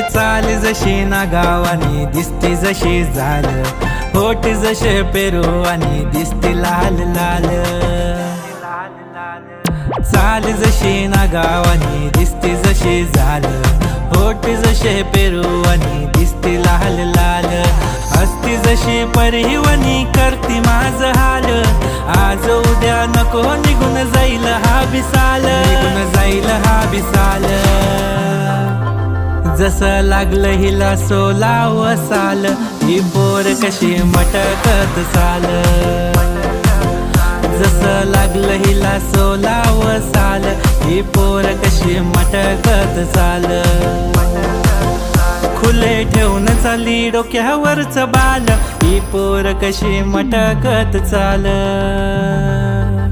चाल जशी ना गावानी दिसती जशी झाल होट जसे पेरू आणि दिसते लाल लाल. चाल जशी ना गावानी दिसती जशी झाल होट जसे पेरू आणि दिसते लाल लाल. असती जशी परिवनी करती माझ हाल. आज उद्या नको निघून जाईल हा बिसाल निघून जाईल हा बिसाल जसं लागलं हिला सोलाव साल. ही पोर कशी मटकत चाल जसं लागलं हिला सोलाव साल. ही पोर कशी मटकत चाल खुले ठेवून चाली डोक्यावरच बाल. ही पोर कशी मटकत चाल